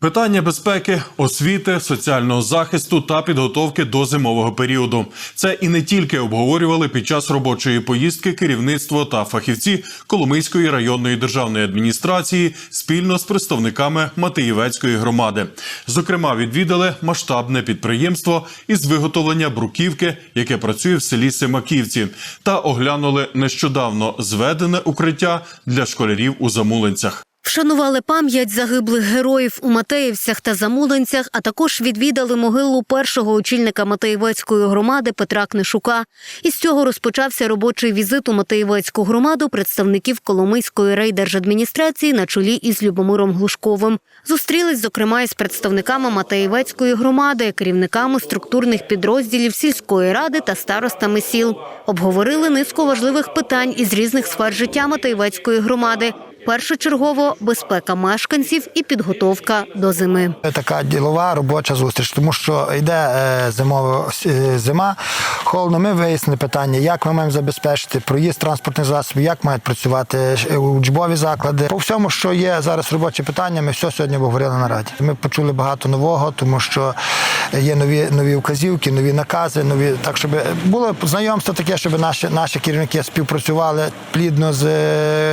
Питання безпеки, освіти, соціального захисту та підготовки до зимового періоду. Це і не тільки обговорювали під час робочої поїздки керівництво та фахівці Коломийської районної державної адміністрації спільно з представниками Матеївецької громади. Зокрема, відвідали масштабне підприємство із виготовлення бруківки, яке працює в селі Семаківці, та оглянули нещодавно зведене укриття для школярів у Замулинцях. Вшанували пам'ять загиблих героїв у Матеївцях та Замулинцях, а також відвідали могилу першого очільника Матеївецької громади Петра Книшука. Із цього розпочався робочий візит у Матеївецьку громаду представників Коломийської райдержадміністрації на чолі із Любомиром Глушковим. Зустрілись, зокрема, із представниками Матеївецької громади, керівниками структурних підрозділів сільської ради та старостами сіл. Обговорили низку важливих питань із різних сфер життя Матеївецької громади. Першочергово безпека мешканців і підготовка до зими. Така ділова робоча зустріч, тому що йде е, зимова е, зима. Холодно, ми вияснили питання, як ми маємо забезпечити проїзд транспортних засобів, як мають працювати е, учбові заклади. По всьому, що є зараз робочі питання, ми все сьогодні обговорили на раді. Ми почули багато нового, тому що є нові нові вказівки, нові накази, нові так, щоб було знайомство таке, щоб наші наші керівники співпрацювали плідно з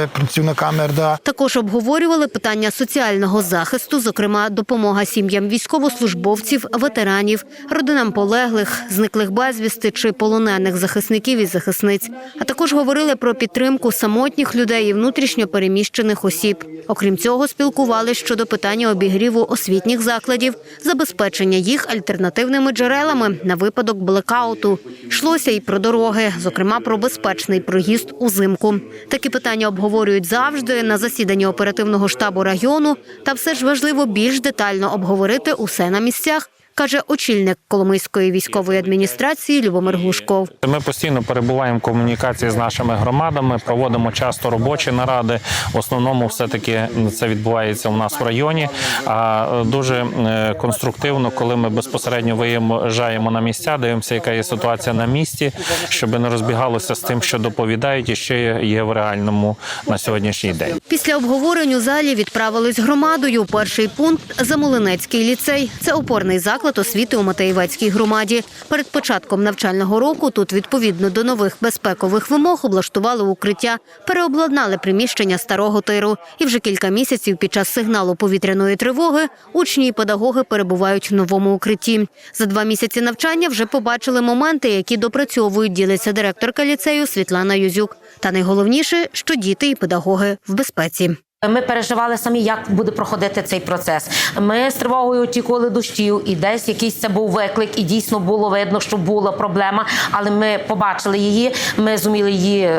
працівниками РДА. Також обговорювали питання соціального захисту, зокрема допомога сім'ям військовослужбовців, ветеранів, родинам полеглих, зниклих безвісти чи полонених захисників і захисниць. А також говорили про підтримку самотніх людей і внутрішньо переміщених осіб. Окрім цього, спілкували щодо питання обігріву освітніх закладів, забезпечення їх альтернативними джерелами на випадок блекауту. Йшлося і про дороги, зокрема про безпечний проїзд узимку. Такі питання обговорюють завжди на засіданні оперативного штабу району. Та все ж важливо більш детально обговорити усе на місцях, каже очільник Коломийської військової адміністрації Любомир Глушков. Ми постійно перебуваємо в комунікації з нашими громадами, проводимо часто робочі наради. В основному, все таки це відбувається у нас в районі. А дуже е, конструктивно, коли ми безпосередньо виїжджаємо на місця, дивимося, яка є ситуація на місці, щоб не розбігалося з тим, що доповідають, і ще є в реальному на сьогоднішній день. Після обговорень у залі відправились громадою. Перший пункт Замолинецький ліцей. Це опорний заклад освіти у Матеєвецькій громаді. Перед початком навчального року тут, відповідно до нових безпекових вимог, облаштували укриття, переобладнали приміщення старого тиру. І вже кілька місяців під час сигналу повітряної тривоги учні і педагоги перебувають в новому укритті. За два місяці навчання вже побачили моменти, які допрацьовують, ділиться директорка ліцею Світлана Юзюк. Та найголовніше, що діти і педагоги в безпеці. Ми переживали самі, як буде проходити цей процес. Ми з тривогою очікували дощів, і десь якийсь це був виклик, і дійсно було видно, що була проблема. Але ми побачили її. Ми зуміли її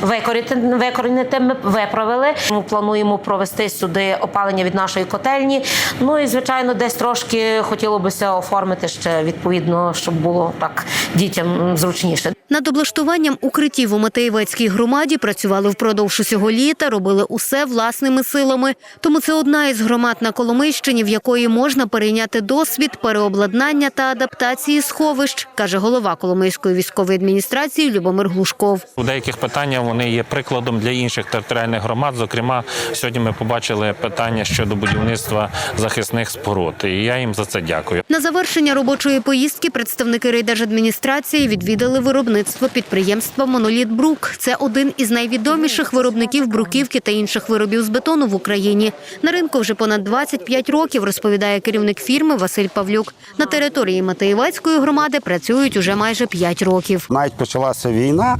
викорити, викорінити. Ми виправили. Ми плануємо провести сюди опалення від нашої котельні. Ну і звичайно, десь трошки хотілося оформити ще відповідно, щоб було так дітям зручніше. Над облаштуванням укриттів у Матеєвецькій громаді працювали впродовж усього літа, робили усе власними силами. Тому це одна із громад на Коломийщині, в якої можна перейняти досвід переобладнання та адаптації сховищ, каже голова Коломийської військової адміністрації Любомир Глушков. У деяких питаннях вони є прикладом для інших територіальних громад. Зокрема, сьогодні ми побачили питання щодо будівництва захисних споруд. І я їм за це дякую. На завершення робочої поїздки представники райдержадміністрації відвідали виробництво підприємства Моноліт Брук. Це один із найвідоміших виробників бруківки та інших виробів з бетону в Україні. На ринку вже понад 25 років, розповідає керівник фірми Василь Павлюк. На території Матеєвецької громади працюють уже майже 5 років. Навіть почалася війна,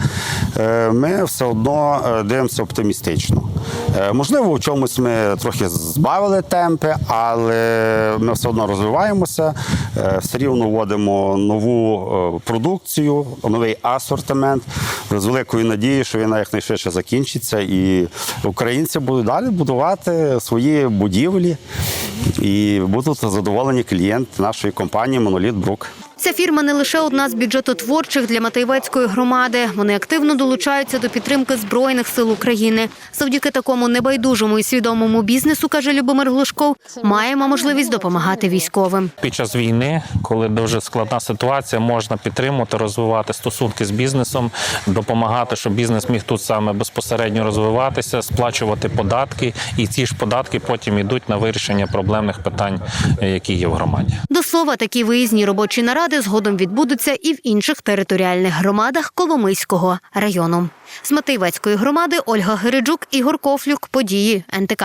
е, ми все одно е, дивимося оптимістично. Е, Можливо, у чомусь ми трохи збавили темпи, але ми все одно розвиваємося, е, все рівно вводимо нову е, продукцію, новий асортимент з великою надією, що війна якнайшвидше закінчиться, і українці будуть далі будувати свої будівлі і будуть задоволені клієнти нашої компанії Моноліт Брук. Ця фірма не лише одна з бюджетотворчих для Матейвецької громади. Вони активно долучаються до підтримки збройних сил України. Завдяки такому небайдужому і свідомому бізнесу, каже Любомир Глушков, маємо можливість допомагати військовим. Під час війни, коли дуже складна ситуація, можна підтримувати, розвивати стосунки з бізнесом, допомагати, щоб бізнес міг тут саме безпосередньо розвиватися, сплачувати податки, і ці ж податки потім йдуть на вирішення проблемних питань, які є в громаді. До слова, такі виїзні робочі наради згодом відбудуться і в інших територіальних громадах Коломийського району. З Матейвецької громади Ольга Гириджук, Ігор Кофлюк, події НТК.